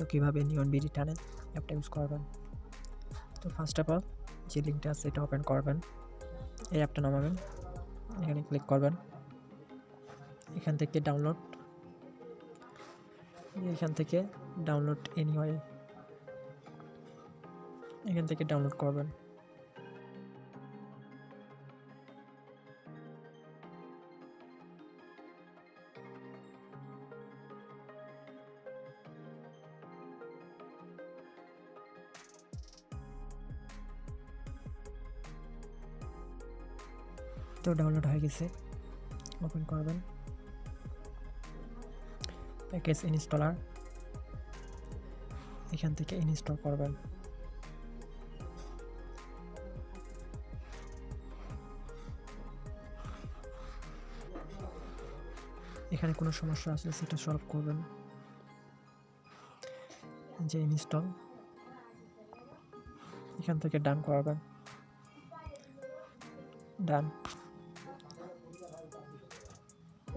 তো কীভাবে নিয়ন বিডি টানেন? অ্যাপটা ইউজ করবেন। তো ফার্স্ট অফ অল যে লিঙ্কটা আছে এটা ওপেন করবেন। এই অ্যাপটা নামাবেন। এখানে ক্লিক করবেন। এখান থেকে ডাউনলোড এখান থেকে ডাউনলোড এনি হয় এখান থেকে ডাউনলোড করবেন। তো ডাউনলোড হয়ে গেছে। ওপেন করবেন। Package installer. এখান থেকে ইনস্টল করবেন। এখানে কোনো সমস্যা আসলে সেটা সলভ করবেন। যে ইনস্টল, এখান থেকে ডান করবেন। ডান।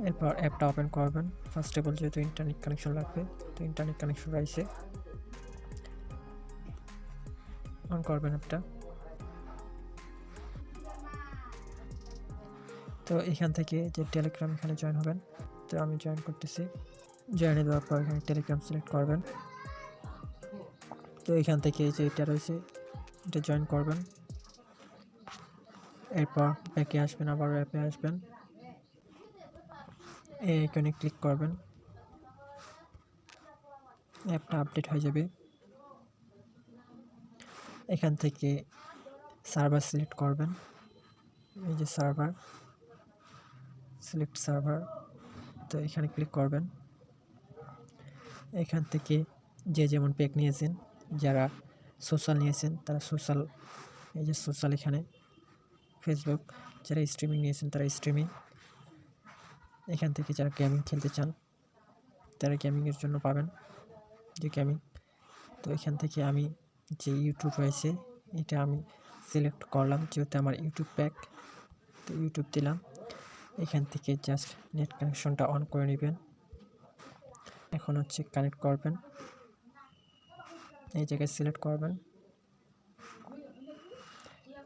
এরপর অ্যাপটা ওপেন করবেন। ফার্স্ট অফ অল যেহেতু ইন্টারনেট কানেকশন লাগবে। তো ইন্টারনেট কানেকশন রয়েছে। অন করবেন অ্যাপটা। তো এখান থেকে যে টেলিগ্রাম এখানে জয়েন হবেন। তো আমি জয়েন করতেছি। জয়েনে দেওয়ার পর এখানে টেলিগ্রাম সিলেক্ট করবেন। তো এখান থেকে যে এটা রয়েছে, এটা জয়েন করবেন। এরপর ব্যাকে আসবেন আবার অ্যাপে আসবেন। এই আইকনে ক্লিক করবেন। অ্যাপটা আপডেট হয়ে যাবে। এখান থেকে সার্ভার সিলেক্ট করবেন। এই যে সার্ভার সিলেক্ট সার্ভার তো এখানে ক্লিক করবেন। এখান থেকে যে যেমন প্যাক নিয়েছেন, যারা সোশ্যাল নিয়েছেন, তারা সোশ্যাল এই যে সোশ্যাল এখানে ফেসবুক যারা স্ট্রিমিং নিয়েছেন, তারা স্ট্রিমিং এখান থেকে যারা গেমিং খেলতে চান, তারা গেমিংয়ের জন্য পাবেন যে গেমিং তো এখান থেকে আমি যে ইউটিউব রয়েছে, এটা আমি সিলেক্ট করলাম, যেহেতু আমার ইউটিউব প্যাক তো ইউটিউব দিলাম। এখান থেকে জাস্ট নেট কানেকশনটা অন করে নেবেন। এখন হচ্ছে কানেক্ট করবেন। এই জায়গায় সিলেক্ট করবেন।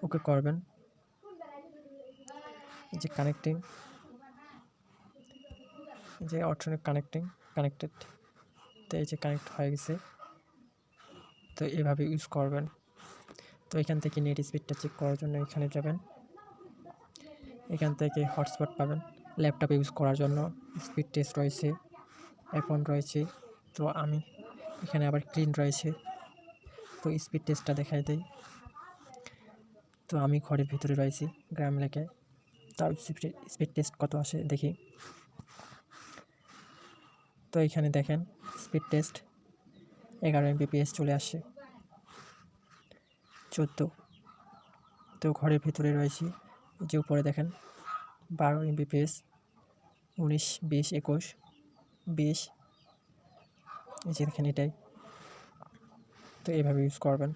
ওকে করবেন। এই যে কানেক্টিং যে অটোমেটিক কানেক্টিং কানেক্টেড তো এই যে কানেক্ট হয়ে গেছে। তো এভাবে ইউজ করবেন। তো এখান থেকে নেট স্পিডটা চেক করার জন্য এখানে যাবেন। এখান থেকে হটস্পট পাবেন। ল্যাপটপ ইউজ করার জন্য স্পিড টেস্ট রয়েছে। এখন রয়েছে। তো আমি এখানে আবার ক্লিন রয়েছে। তো স্পিড টেস্টটা দেখাই দেই। তো আমি ঘরের ভিতরে রয়েছি, গ্রাম এলাকায়। তার স্পিড টেস্ট কত আসে দেখি। তো এখানে দেখেন স্পিড টেস্ট এগারো এমবিপিএস চলে আসে। চোদ্দ। তো ঘরের ভিতরে রয়েছি। যে উপরে দেখেন, বারো এমবিপিএস উনিশ, বিশ, একুশ, বিশ। এই যে দেখেন এটাই। তো এভাবে ইউজ করবেন।